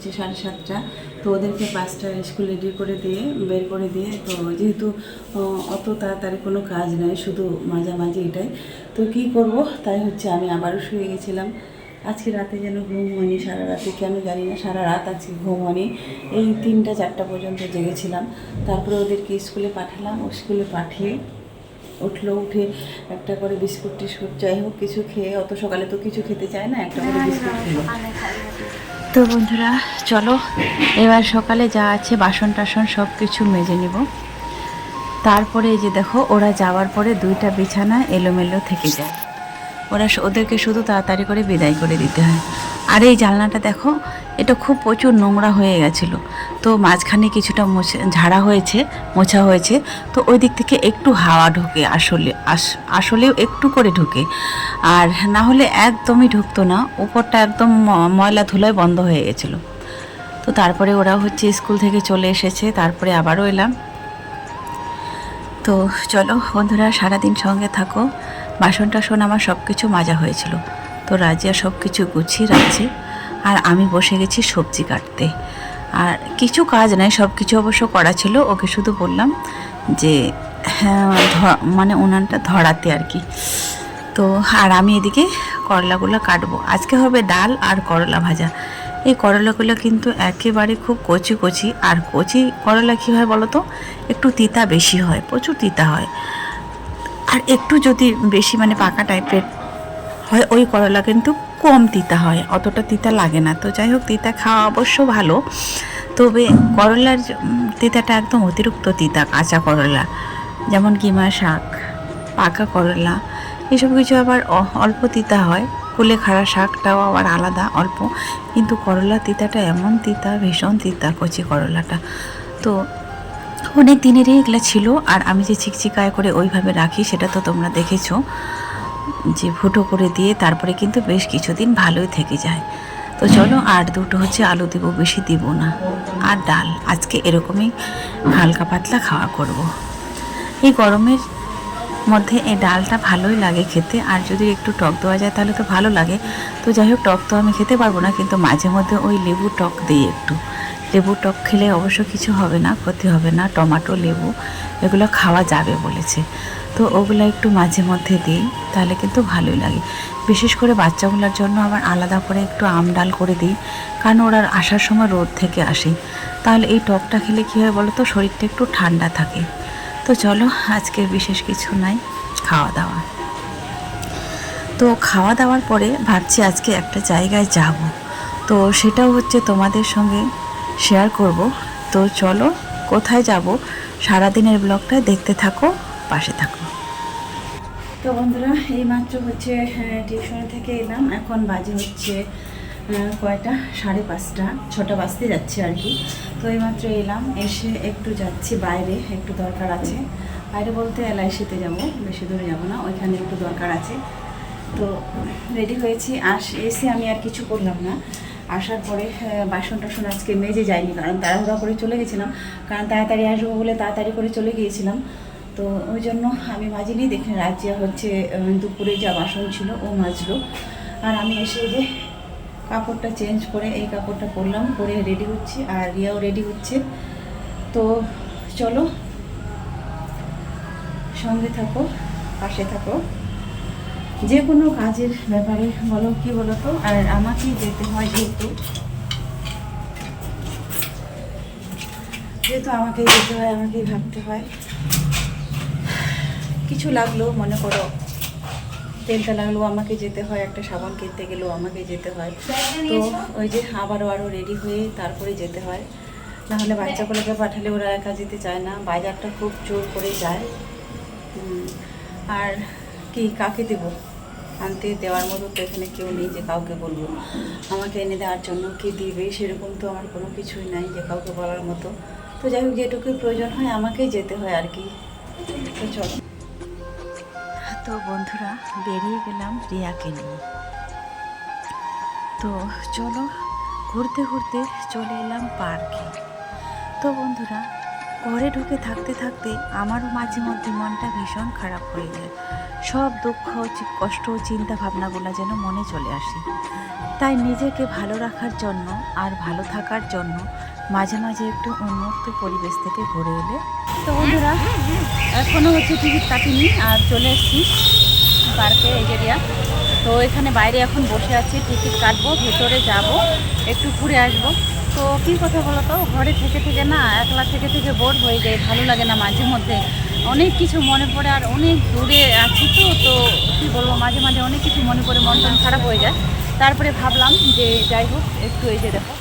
হচ্ছে সাড়ে সাতটা। তো ওদেরকে পাঁচটা স্কুল রেডি করে দিয়ে বের করে দিয়ে তো যেহেতু অত তাড়াতাড়ি কোনো কাজ নাই শুধু মাঝামাঝি এটাই। তো কি করব? তাই হচ্ছে আমি আবারও শুয়ে গেছিলাম। আজকে রাতে যেন ঘুম হয়নি সারা রাতে কেন জানি না সারা রাত আজকে ঘুম হয়নি। এই তিনটা চারটা পর্যন্ত জেগেছিলাম। তারপরে ওদেরকে স্কুলে পাঠালাম ও স্কুলে পাঠিয়ে উঠল উঠে একটা করে বিস্কুট টিস্কুট যাই হোক কিছু খেয়ে অত সকালে তো কিছু খেতে চায় না একটা করে বিস্কুট খেলো। তো বন্ধুরা, চলো, এবার সকালে যা আছে বাসন টাসন সব কিছু মেজে নেব। তারপরে এই যে দেখো, ওরা যাওয়ার পরে দুইটা বিছানা এলোমেলো থেকে যায়। ওরা ওদেরকে শুধু তাড়াতাড়ি করে বিদায় করে দিতে হয়। আর এই জানলাটা দেখো, এটা খুব প্রচুর নোংরা হয়ে গেছিল। তো মাঝখানে কিছুটা মোছা, ঝাড়া হয়েছে, মোছা হয়েছে। তো ওই দিক থেকে একটু হাওয়া ঢোকে আসলে, আস- আসলেও একটু করে ঢোকে। আর না হলে একদমই ঢুকতো না, উপরটা একদম ময়লা ধুলোয় বন্ধ হয়ে গেছিল। তো তারপরে ওরা হচ্ছে স্কুল থেকে চলে এসেছে, তারপরে আবারও এলাম। তো চলো বন্ধুরা, সারাদিন সঙ্গে থাকো। বাসন টাসন আমার সব কিছু মাজা হয়েছিল। তো রাজিয়া সব কিছু গুছিয়ে রাখছে। আর আমি বসে গেছি সবজি কাটতে। আর কিছু কাজ নাই সব কিছু অবশ্য করা ছিল। ওকে শুধু বললাম যে হ্যাঁ মানে উনানটা ধরাতে আর কি। তো, আর আমি এদিকে করলাগুলো কাটবো। আজকে হবে ডাল আর করলা ভাজা। এই করলাগুলো কিন্তু একেবারে খুব কচি কচি। আর কচি করলা কী হয় বলো তো একটু তিতা বেশি হয়, প্রচুর তিতা হয়। আর একটু যদি বেশি মানে পাকা টাইপের হয়, ওই করলা কিন্তু কম তিতা হয়, অতটা তিতা লাগে না। তো যাই হোক, তিতা খাওয়া অবশ্য ভালো। তবে করলার তিতাটা একদম অতিরিক্ত তিতা, কাঁচা করলা, যেমন কিমা শাক, পাকা করলা, এসব কিছু আবার অল্প তিতা হয়। কুলেখাড়া শাকটাও আবার আলাদা, অল্প। কিন্তু করলা তিতাটা এমন তিতা, ভীষণ তিতা, কচি করলাটা। তো অনেক দিনেরই এগুলো ছিল, আর আমি যে চিকচিকায় করে ওইভাবে রাখি, সেটা তো তোমরা দেখেছ। যে ফুটো করে দিয়ে তারপরে কিন্তু বেশ কিছুদিন ভালোই থেকে যায়। তো চলো আর দুটো হচ্ছে আলু দেবো, বেশি দিব না। আর ডাল, আজকে এরকমই হালকা পাতলা খাওয়া করব। এই গরমের মধ্যে এই ডালটা ভালোই লাগে খেতে, আর যদি একটু টক দেওয়া যায় তাহলে তো ভালো লাগে। তো যাই হোক, টক তো আমি খেতে পারব না, কিন্তু মাঝে মধ্যে ওই লেবু টক দিই একটু। লেবু টক খেলে অবশ্য কিছু হবে না, ক্ষতি হবে না, টমাটো, লেবু, এগুলো খাওয়া যাবে বলেছে। তো ওগুলো একটু মাঝে মধ্যে দিই, তাহলে কিন্তু ভালোই লাগে। বিশেষ করে বাচ্চাগুলোর জন্য আবার আলাদা করে একটু আম ডাল করে দিই, কারণ ওরা আসার সময় রোদ থেকে আসে। তাহলে এই টকটা খেলে কী হয় বলো তো শরীরটা একটু ঠান্ডা থাকে। তো চলো আজকে বিশেষ কিছু নাই খাওয়া দাওয়া তো খাওয়া দাওয়ার পরে ভাবছি আজকে একটা জায়গায় যাব। তো সেটাও হচ্ছে তোমাদের সঙ্গে শেয়ার করব। তো চলো, কোথায় যাব? সারাদিনের ব্লগটা দেখতে থাকো। পাশে থাকো তো বন্ধুরা এই মাত্র হচ্ছে টিউশন থেকে এলাম। এখন বাজে হচ্ছে আহ, কয়টা? সাড়ে পাঁচটা ছটা বাজতে যাচ্ছে আর কি। তো এইমাত্র এলাম এসে একটু যাচ্ছি বাইরে একটু দরকার আছে। বাইরে বলতে এলআইসিতে যাব বেশি দূরে যাব না ওইখানে একটু দরকার আছে। তো রেডি হয়েছি আস এসে আমি আর কিছু করলাম না। আসার পরে আহ, বাসন টাসন আজকে মেজে যায়নি কারণ তাড়াহুড়া করে চলে গেছিলাম। কারণ তাড়াতাড়ি আসব বলে তাড়াতাড়ি করে চলে গিয়েছিলাম। তো ওই জন্য আমি মাজিনি দেখে রাজিয়া হচ্ছে দুপুরে যা বাসন ছিল ও মাজলো। আর আমি এসে যে কাপড়টা চেঞ্জ করে এই কাপড়টা পরলাম, পরে রেডি হচ্ছি আর রিয়াও রেডি হচ্ছে। তো চলো, সঙ্গে থাকো, পাশে থাকো। যে কোনো কাজের ব্যাপারে বলো কি বলো তো? আর আমাকেই যেতে হয় যেহেতু যেহেতু আমাকেই যেতে হয়, আমাকেই ভাবতে হয়। কিছু লাগল, মনে করো, তেলটা লাগল, আমাকে যেতে হয়, একটা সাবান কিনতে গেলেও আমাকে যেতে হয়। তো ওই যে আবারও আরও রেডি হয়ে তারপরে যেতে হয়। নাহলে বাচ্চাগুলোকে পাঠালে ওরা একা যেতে চায় না, বাজারটা খুব জোর করে যায়। আর কি, কাকে দেবো? আনতে দেওয়ার মতো তো এখানে কেউ নেই যে কাউকে বলব। আমাকে এনে দেওয়ার জন্য কি দিবে? সেরকম তো আমার কোনো কিছুই নাই যে কাউকে বলার মতো। তো যাই হোক, যেটুকুই প্রয়োজন হয়, আমাকেই যেতে হয় আর কি। তো চলো। তো বন্ধুরা, বেরিয়ে গেলাম রিয়াকে নিয়ে। তো চলো, ঘুরতে ঘুরতে চলে এলাম পার্কে। তো বন্ধুরা, ঘরে ঢুকে থাকতে থাকতে আমারও মাঝে মধ্যে মনটা ভীষণ খারাপ হয়ে যায়। সব দুঃখ কষ্ট, চিন্তা ভাবনাগুলো যেন মনে চলে আসে। তাই নিজেকে ভালো রাখার জন্য আর ভালো থাকার জন্য মাঝে মাঝে একটু উন্মুক্ত পরিবেশ থেকে ঘুরে এলে। তো বন্ধুরা এখনও হচ্ছে টিকিট কাটিনি, আর চলে এসেছি পার্কে এজেরিয়া তো এখানে বাইরে এখন বসে আছি, টিকিট কাটবো, ভেতরে যাব, একটু ঘুরে আসব। তো কী কথা বলো তো? ঘরে থেকে থেকে না, একলা থেকে থেকে বোর হয়ে যায়, ভালো লাগে না মাঝে মধ্যে। অনেক কিছু মনে পড়ে, আর অনেক দূরে আছি তো তো কী বলব, মাঝে মাঝে অনেক কিছু মনে পড়ে, মন টন খারাপ হয়ে যায়। তারপরে ভাবলাম যে যাই হোক, একটু এই যে দেখো।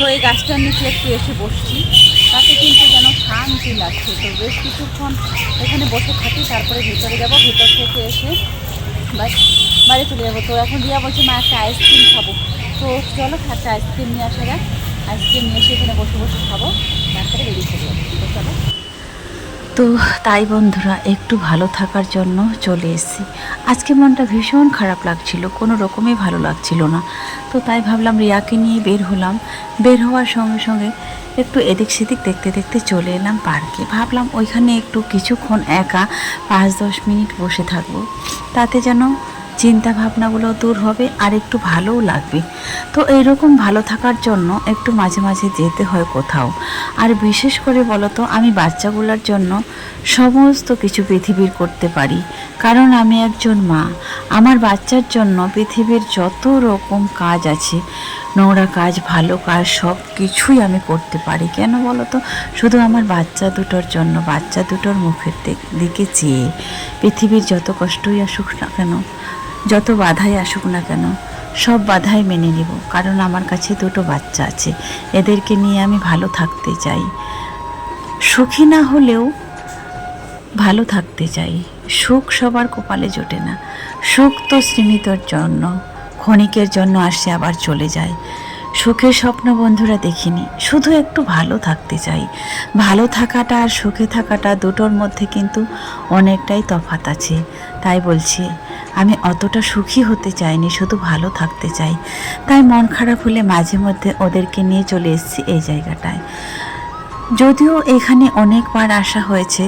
তো এই গাছটার নিচে একটু এসে বসছি। তাতে কিন্তু যেন শান্তি লাগছে। তো বেশ কিছুক্ষণ এখানে বসে থাকি, তারপরে ভিতরে যাব, ভিতর থেকে এসে বাস বাইরে চলে যাব। তো এখন রিয়া বলছে, মা, একটা আইসক্রিম খাব। তো চলো, একটা আইসক্রিম নিয়ে আসা যাক। আইসক্রিম নিয়ে এসে এখানে বসে বসে খাব। তারপরে বেরিয়ে চলে যাব। তো চলো। তো তাই বন্ধুরা, একটু ভালো থাকার জন্য চলে এসেছি। আজকে মনটা ভীষণ খারাপ লাগছিল, কোনো রকমই ভালো লাগছিল না। তো তাই ভাবলাম রিয়াকে নিয়ে বের হলাম। বের হওয়ার সঙ্গে সঙ্গে একটু এদিক সেদিক দেখতে দেখতে চলে এলাম পার্কে। ভাবলাম ওইখানে একটু কিছুক্ষণ একা পাঁচ দশ মিনিট বসে থাকব। তাতে যেন চিন্তা ভাবনাগুলো দূর হবে আর একটু ভালোও লাগবে। তো এইরকম ভালো থাকার জন্য একটু মাঝে মাঝে যেতে হয় কোথাও। আর বিশেষ করে বলো তো আমি বাচ্চাগুলোর জন্য সমস্ত কিছু পৃথিবীর করতে পারি। কারণ আমি একজন মা। আমার বাচ্চার জন্য পৃথিবীর যত রকম কাজ আছে, নোংরা কাজ, ভালো কাজ, সব কিছুই আমি করতে পারি। কেন বলো তো শুধু আমার বাচ্চা দুটোর জন্য, বাচ্চা দুটোর মুখের দিকে চেয়ে। পৃথিবীর যত কষ্টই আসুক না কেন যত বাধাই আসুক না কেন, সব বাধাই মেনে নেব। কারণ আমার কাছে দুটো বাচ্চা আছে। এদেরকে নিয়ে আমি ভালো থাকতে চাই। সুখী না হলেও ভালো থাকতে চাই। সুখ সবার কপালে জোটে না। সুখ তো সীমিতর জন্য, ক্ষণিকের জন্য আসে আবার চলে যায়। সুখের স্বপ্ন বন্ধুরা দেখিনি, শুধু একটু ভালো থাকতে চাই। ভালো থাকাটা আর সুখে থাকাটা দুটোর মধ্যে কিন্তু অনেকটাই তফাত আছে। তাই বলছি আমি অতটা সুখী হতে চাইনি, শুধু ভালো থাকতে চাই। তাই মন খারাপ হলে মাঝে মধ্যে ওদেরকে নিয়ে চলে এসেছি এই জায়গাটায়। যদিও এখানে অনেকবার আসা হয়েছে,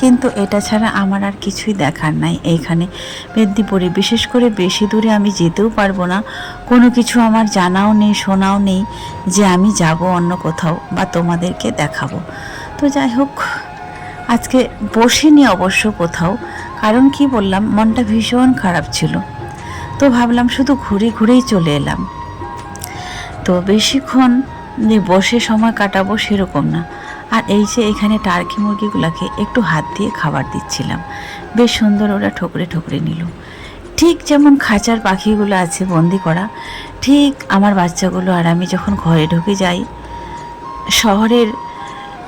কিন্তু এটা ছাড়া আমার আর কিছুই দেখার নাই। এইখানে মেদিনীপুরে বিশেষ করে বেশি দূরে আমি যেতেও পারব না। কোনো কিছু আমার জানাও নেই, শোনাও নেই যে আমি যাব অন্য কোথাও বা তোমাদেরকে দেখাবো। তো যাই হোক আজকে বসিনি অবশ্য কোথাও, কারণ কি বললাম, মনটা ভীষণ খারাপ ছিল। তো ভাবলাম শুধু ঘুরে ঘুরেই চলে এলাম। তো বেশিক্ষণ যে বসে সময় কাটাবো সেরকম না। আর এই যে এখানে টার্কি মুরগিগুলোকে একটু হাত দিয়ে খাবার দিচ্ছিলাম, বেশ সুন্দর ওরা ঠোকরে ঠোকরে নিল। ঠিক যেমন খাঁচার পাখিগুলো আছে বন্দি করা, ঠিক আমার বাচ্চাগুলো আর আমি যখন ঘরে ঢুকে যাই, শহরের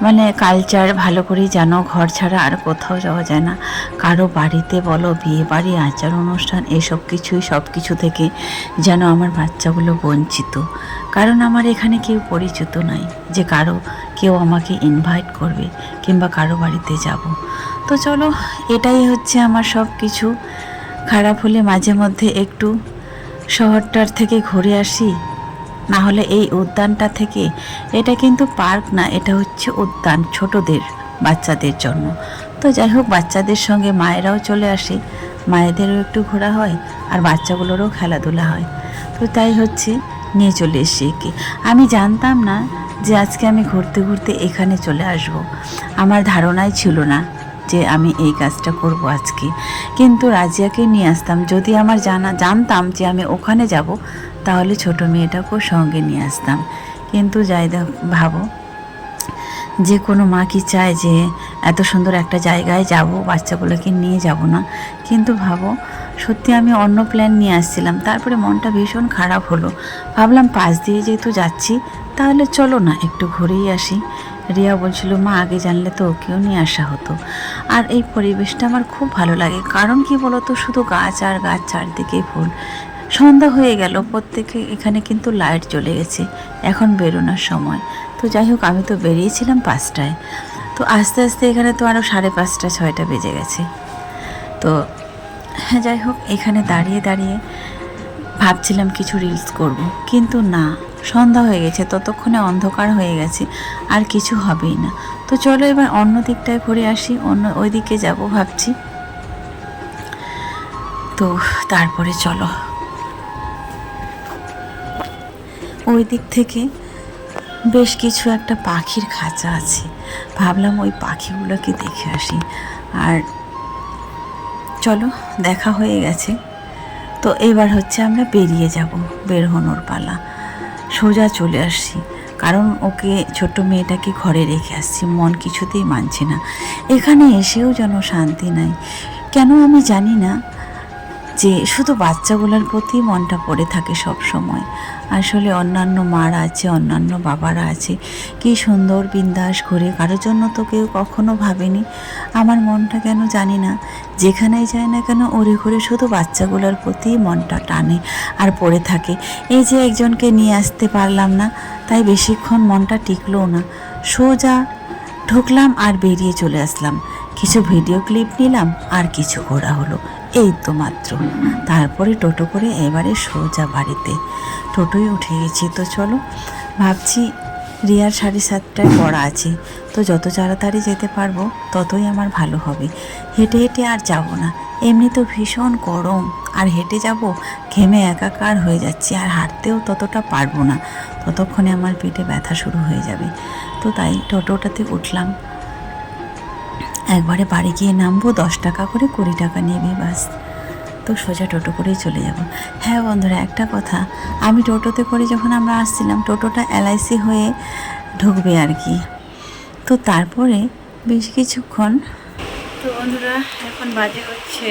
মানে কালচার ভালো করেই জানো, ঘর ছাড়া আর কোথাও যাওয়া যায় না। কারও বাড়িতে বলো, বিয়ে বাড়ি, আচার অনুষ্ঠান, এসব কিছুই সব কিছু থেকে যেন আমার বাচ্চাগুলো বঞ্চিত। কারণ আমার এখানে কেউ পরিচিত নাই যে কারও, কেউ আমাকে ইনভাইট করবে কিংবা কারও বাড়িতে যাব। তো চলো, এটাই হচ্ছে আমার সব কিছু। খারাপ হলে মাঝে মধ্যে একটু শহরটার থেকে ঘুরে আসি। না হলে এই উদ্যানটা থেকে, এটা কিন্তু পার্ক না, এটা হচ্ছে উদ্যান ছোটদের, বাচ্চাদের জন্য। তো যাই হোক, বাচ্চাদের সঙ্গে মায়েরাও চলে আসে। মায়েদেরও একটু ঘোরা হয় আর বাচ্চাগুলোরও খেলাধুলা হয়। তো তাই হচ্ছে, নিয়ে চলে এসে একে। আমি জানতাম না যে আজকে আমি ঘুরতে ঘুরতে এখানে চলে আসব। আমার ধারণাই ছিল না। যে আমি এই কাজটা করব আজকে। কিন্তু রাজিয়াকে নিয়ে আসতাম। যদি আমার জানা, জানতাম যে আমি ওখানে যাব, তাহলে ছোট মেয়েটাকেও সঙ্গে নিয়ে আসতাম। কিন্তু যাই ভাবো, যে কোনো মা কি চায় যে এত সুন্দর একটা জায়গায় যাব, বাচ্চাগুলোকে নিয়ে যাব না? কিন্তু ভাবো, সত্যি আমি অন্য প্ল্যান নিয়ে আসছিলাম। তারপরে মনটা ভীষণ খারাপ হলো। ভাবলাম পাশ দিয়ে যেহেতু যাচ্ছি, তাহলে চলো না, একটু ঘুরেই আসি। রিয়া বলছিল, মা, আগে জানলে তো ওকেও নিয়ে আসা হতো। আর এই পরিবেশটা আমার খুব ভালো লাগে। কারণ কি বলতো, শুধু গাছ আর গাছ চারদিকে ফুল। সন্ধ্যা হয়ে গেল, প্রত্যেকে এখানে কিন্তু লাইট জ্বলে গেছে। এখন বেরোনোর সময়। তো যাই হোক, আমি তো বেরিয়েছিলাম পাঁচটায়। তো আস্তে আস্তে এখানে তো আরও সাড়ে পাঁচটা, ছয়টা বেজে গেছে। তো হ্যাঁ যাই হোক, এখানে দাঁড়িয়ে দাঁড়িয়ে ভাবছিলাম কিছু রিলস করব। কিন্তু না সন্ধ্যা হয়ে গেছে, ততক্ষণে অন্ধকার হয়ে গেছে, আর কিছু হবেই না। তো চলো এবার অন্য দিকটায় ঘুরে আসি, অন্য ওই দিকে যাব ভাবছি। তো তারপরে চলো। ওই দিক থেকে বেশ কিছু একটা পাখির খাঁচা আছে। ভাবলাম ওই পাখিগুলোকে দেখে আসি। আর চলো, দেখা হয়ে গেছে। তো এবার হচ্ছে আমরা বেরিয়ে যাব, বের হনোর পালা। সোজা চলে আসছি। কারণ ওকে ছোট্ট মেয়েটাকে ঘরে রেখে আসছি। মন কিছুতেই মানছে না। এখানে এসেও যেন শান্তি নাই। কেন আমি জানি না। যে শুধু বাচ্চাগুলোর প্রতি মনটা পড়ে থাকে সব সময়। আসলে অন্যান্য মারা আছে, অন্যান্য বাবারা আছে। কি সুন্দর বিন্দাস করে কারোর জন্য তো কেউ কখনো ভাবেনি। আমার মনটা কেন জানি না। যেখানেই যায় না কেন ওরে ঘুরে শুধু বাচ্চাগুলোর প্রতি মনটা টানে আর পড়ে থাকে। এই যে একজনকে নিয়ে আসতে পারলাম না, তাই বেশিক্ষণ মনটা টিকলো না। সোজা ঢুকলাম আর বেরিয়ে চলে আসলাম। কিছু ভিডিও ক্লিপ নিলাম আর কিছু ঘোরা হলো। এই তো মাত্র। তারপরে টোটো করে এবারে সোজা বাড়িতে। টোটোই উঠে গেছি তো চলো। ভাবছি রিয়ার সাড়ে সাতটায় পড়া আছে। তো যত তাড়াতাড়ি যেতে পারব, ততই আমার ভালো হবে। হেঁটে হেঁটে আর যাব না। এমনি তো ভীষণ গরম। আর হেঁটে যাব, ঘেমে একাকার হয়ে যাচ্ছি। আর হাঁটতেও ততটা পারব না। ততক্ষণে আমার পেটে ব্যথা শুরু হয়ে যাবে। তো তাই টোটোটাতে উঠলাম। একবারে বাড়ি গিয়ে নামবো, দশ টাকা করে কুড়ি টাকা নেবে বাস। তো সোজা টোটো করেই চলে যাব। হ্যাঁ বন্ধুরা, একটা কথা। আমি টোটোতে করে যখন আমরা আসছিলাম, টোটোটা এলআইসি হয়ে ঢুকবে আর কি। তো তারপরে বেশ কিছুক্ষণ তো বন্ধুরা, এখন বাজে হচ্ছে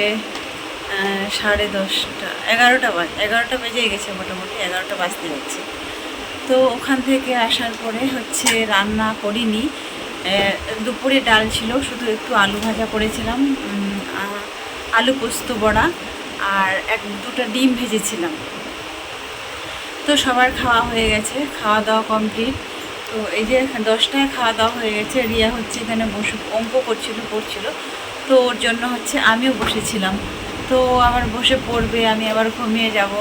সাড়ে দশটা, এগারোটা বাজ, এগারোটা বেজে গেছে মোটামুটি, এগারোটা বাজতে যাচ্ছে। তো ওখান থেকে আসার পরে হচ্ছে রান্না করিনি। দুপুরে ডাল ছিল, শুধু একটু আলু ভাজা করেছিলাম আলু পোস্ত বড়া, আর এক দুটো ডিম ভেজেছিলাম। তো সবার খাওয়া হয়ে গেছে, খাওয়া দাওয়া কমপ্লিট তো এই যে দশটায় খাওয়া দাওয়া হয়ে গেছে, রিয়া হচ্ছে এখানে বসে, অঙ্ক করছিল, পড়ছিল। তো ওর জন্য হচ্ছে আমিও বসেছিলাম। তো আবার বসে পড়বে, আমি আবার ঘুমিয়ে যাব।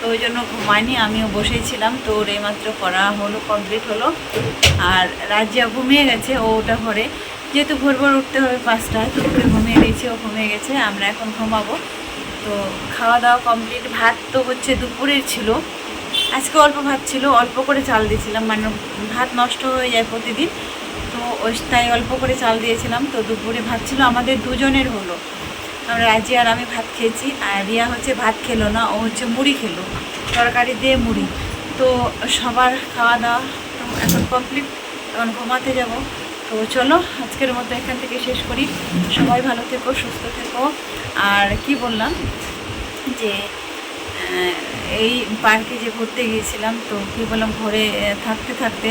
তো ওই জন্য ঘুমাইনি আমিও বসেছিলাম। তো ওর এইমাত্র করা হলো কমপ্লিট হলো। আর রাজিয়া ঘুমিয়ে গেছে, ও ওটা ঘরে। যেহেতু ভোর ভোর উঠতে হবে পাঁচটায় তো ওকে ঘুমিয়ে দিয়েছি, ও ঘুমিয়ে গেছে, আমরা এখন ঘুমাবো। তো খাওয়া দাওয়া কমপ্লিট ভাত তো হচ্ছে দুপুরের ছিল। আজকে অল্প ভাত ছিল, অল্প করে চাল দিয়েছিলাম মানে ভাত নষ্ট হয়ে যায় প্রতিদিন। তো ওই তাই অল্প করে চাল দিয়েছিলাম। তো দুপুরে ভাত ছিল, আমাদের দুজনের হলো। রাজি আর আমি ভাত খেয়েছি আর রিয়া হচ্ছে ভাত খেলো না, ও হচ্ছে মুড়ি খেলো, তরকারি দিয়ে মুড়ি। তো সবার খাওয়া দাওয়া এখন কমপ্লিট এখন ঘুমাতে যাব। তো চলো, আজকের মতো এখান থেকে শেষ করি। সবাই ভালো থেকো, সুস্থ থেকো। আর কি বললাম, যে এই পার্কে যে ঘুরতে গিয়েছিলাম, তো কী বললাম, ঘরে থাকতে থাকতে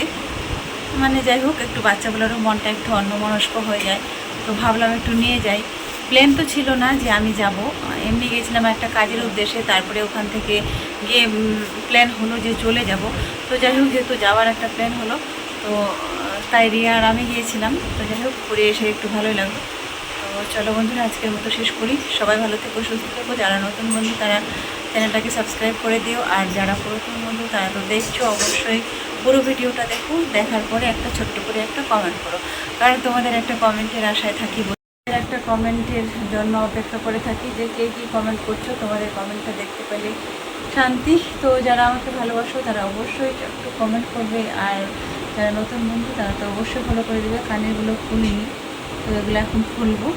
মানে যাই হোক, একটু বাচ্চাগুলোরও মনটা একটু অন্যমনস্ক হয়ে যায়। তো ভাবলাম একটু নিয়ে যাই। প্ল্যান তো ছিল না যে আমি যাব। এমনি গেছিলাম একটা কাজের উদ্দেশ্যে, তারপরে ওখান থেকে গিয়ে প্ল্যান হলো যে চলে যাব। তো যাই হোক, যেহেতু যাওয়ার একটা প্ল্যান হলো, তো তাই রিয়া আর আমি গিয়েছিলাম। তো যাই হোক, ঘুরে এসে একটু ভালোই লাগল। তো চলো বন্ধুরা, আজকের মতো শেষ করি। সবাই ভালো থেকো, সুস্থ থেকো। যারা নতুন বন্ধু, তারা চ্যানেলটাকে সাবস্ক্রাইব করে দিও। আর যারা পুরাতন বন্ধু, তারা তো দেখছ, অবশ্যই পুরো ভিডিওটা দেখো। দেখার পরে একটা ছোট্ট করে একটা কমেন্ট করো। কারণ তোমাদের একটা কমেন্টের আশায় থাকি কমেন্টের জন্য অপেক্ষা করে থাকি যে কে কী কমেন্ট করছ, তোমাদের কমেন্টটা দেখতে পেলে শান্তি। তো যারা আমাকে ভালোবাসো, তারা অবশ্যই একটু কমেন্ট করবে। আর যারা নতুন বন্ধু, তারা তো অবশ্যই ফলো করে দেবে। কানেরগুলো খুলিনি, তো এগুলো এখন খুলবো।